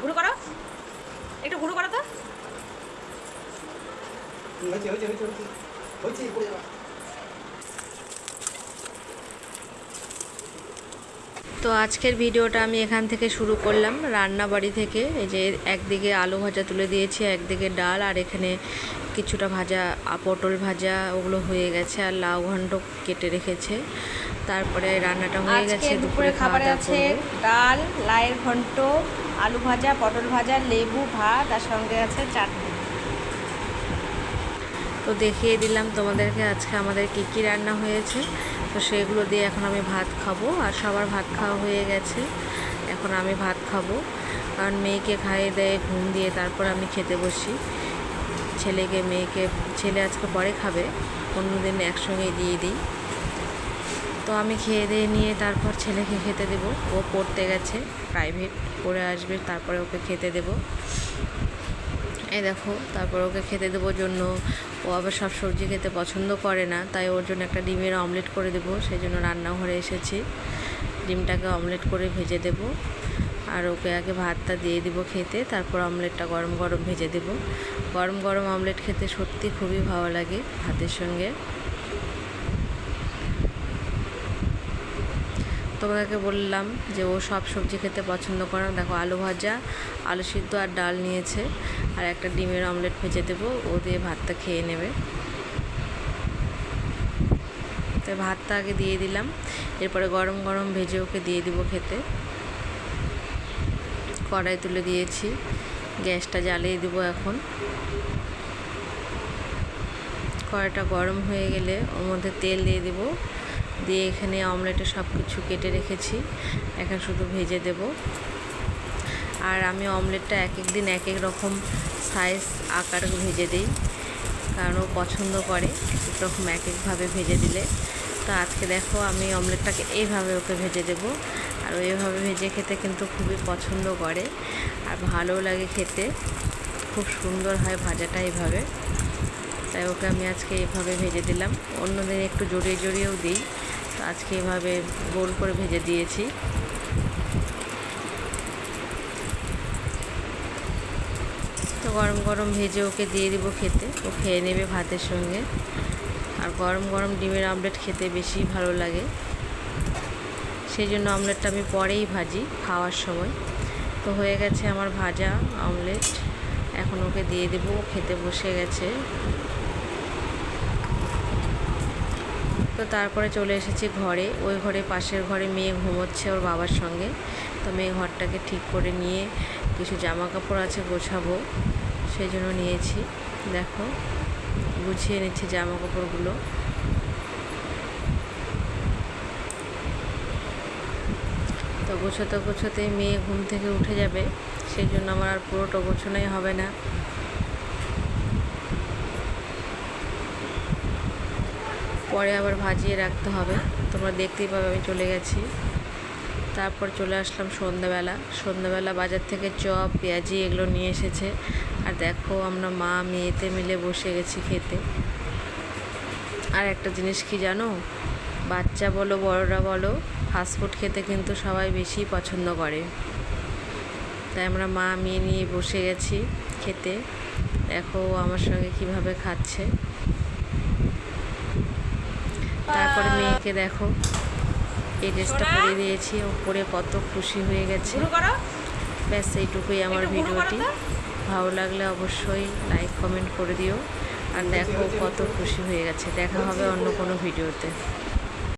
ঘুরু করো। একটু ঘুরু করো তো। তো আজকের ভিডিওটা আমি এখান থেকে শুরু করলাম রান্নাবাড়ি থেকে। এই যে একদিকে আলু ভাজা তুলে দিয়েছি একদিকে ডাল আর এখানে কিছুটা ভাজা পটল ভাজা ওগুলো হয়ে গেছে আর লাউ ঘন্ট কেটে রেখেছে। তারপরে রান্নাটা হয়ে গেছে দুপুরে খাবারে আছে ডাল লাইয়ের ঘন্ট আলু ভাজা, পটল ভাজা, লেবু, ভাত, আর সঙ্গে আছে চাটনি। তো দেখিয়ে দিলাম তোমাদেরকে আজকে আমাদের কী কী রান্না হয়েছে। তো সেগুলো দিয়ে এখন আমি ভাত খাব, আর সবার ভাত খাওয়া হয়ে গেছে। এখন আমি ভাত খাব। কারণ মেয়েকে খাইয়ে দেয়ে ঘুম দিয়ে তারপর আমি খেতে বসি। ছেলেকে, মেয়েকে, ছেলে আজকে পরে খাবে, অন্যদিন একসঙ্গে দিয়ে দিই। তো আমি খেয়ে দিয়ে নিয়ে তারপর ছেলেকে খেতে দেবো। ও পড়তে গেছে প্রাইভেট পড়ে আসবে, তারপরে ওকে খেতে দেবো। এ দেখো, তারপর ওকে খেতে দেবো জন্য। ও আবার সব সবজি খেতে পছন্দ করে না, তাই ওর জন্য একটা ডিমের অমলেট করে দেবো। সেই জন্য রান্নাঘরে এসেছি। ডিমটাকে অমলেট করে ভেজে দেব। আর ওকে আগে ভাতটা দিয়ে দিব খেতে, তারপর অমলেটটা গরম গরম ভেজে দেব। গরম গরম অমলেট খেতে সত্যি খুবই ভালো লাগে ভাতের সঙ্গে। তোমাদেরকে বললাম যে ও সব সবজি খেতে পছন্দ করে দেখো আলু ভাজা, আলু সিদ্ধ আর ডাল নিয়েছে। আর একটা ডিমের অমলেট ভেজে দেবো, ও দিয়ে ভাতটা খেয়ে নেবে। তো ভাতটা আগে দিয়ে দিলাম, এরপরে গরম গরম ভেজে ওকে দিয়ে দিব খেতে। কড়াই তুলে দিয়েছি, গ্যাসটা জ্বালিয়ে দিব এখন। কড়াইটা গরম হয়ে গেলে ওর মধ্যে তেল দিয়ে দেব। দিয়ে এখানে অমলেটে সব কিছু কেটে রেখেছি। এখন শুধু ভেজে দেব। আর আমি অমলেটটা এক এক দিন এক এক রকম সাইজ আকার ভেজে দিই, কারণ ও পছন্দ করে এক এক রকম এক একভাবে ভেজে দিলে। তো আজকে দেখো আমি অমলেটটাকে এইভাবে ওকে ভেজে দেব। আর এইভাবে ভেজে খেতে কিন্তু খুবই পছন্দ করে আর ভালোও লাগে খেতে। খুব সুন্দর হয় ভাজাটা এইভাবে। তাই ওকে আমি আজকে এভাবে ভেজে দিলাম। অন্যদিন একটু জড়িয়ে জড়িয়েও দিই। আজকে এভাবে গোল করে ভেজে দিয়েছি। তো গরম গরম ভেজে ওকে দিয়ে দিব খেতে। ও খেয়ে নেবে ভাতের সঙ্গে। আর গরম গরম ডিমের আমলেট খেতে বেশি ভালো লাগে। সেই জন্য আমলেটটা আমি পরেই ভাজি খাওয়ার সময়। তো হয়ে গেছে আমার ভাজা আমলেট। এখন ওকে দিয়ে দেবো। খেতে বসে গেছে। তো তারপরে চলে এসেছি ঘরে। ওই ঘরে পাশের ঘরে মেয়ে ঘুমোচ্ছে ওর বাবার সঙ্গে। তো মেয়ে ঘরটাকে ঠিক করে নিয়ে কিছু জামা কাপড় আছে গোছাবো, সেই জন্য নিয়েছি। দেখো, গুছিয়ে নিচ্ছি জামা কাপড়গুলো তো গোছাতে গোছাতে মেয়ে ঘুম থেকে উঠে যাবে, সেই জন্য আমার আর পুরোটা গোছানোই হবে না। পরে আবার ভাজিয়ে রাখতে হবে। তোমরা দেখতেই পাবে আমি চলে গেছি। তারপর চলে আসলাম সন্ধ্যাবেলা। সন্ধ্যাবেলা বাজার থেকে চপ, পেঁয়াজি এগুলো নিয়ে এসেছে। আর দেখো আমরা মা, মেয়েতে মিলে বসে গেছি খেতে। আর একটা জিনিস কি জানো? বাচ্চা বলো, বড়রা বলো ফাস্টফুড খেতে কিন্তু সবাই বেশি পছন্দ করে। তাই আমরা মা, মেয়ে নিয়ে বসে গেছি খেতে। দেখো আমার সঙ্গে কীভাবে খাচ্ছে। তারপরে মেয়েকে দেখো। এই ড্রেসটা পরে দিয়েছি ও পরে কত খুশি হয়ে গেছে। ব্যাস এইটুকুই আমার ভিডিওটি। ভালো লাগলে অবশ্যই লাইক কমেন্ট করে দিও। আর দেখো কত খুশি হয়ে গেছে। দেখা হবে অন্য কোনো ভিডিওতে।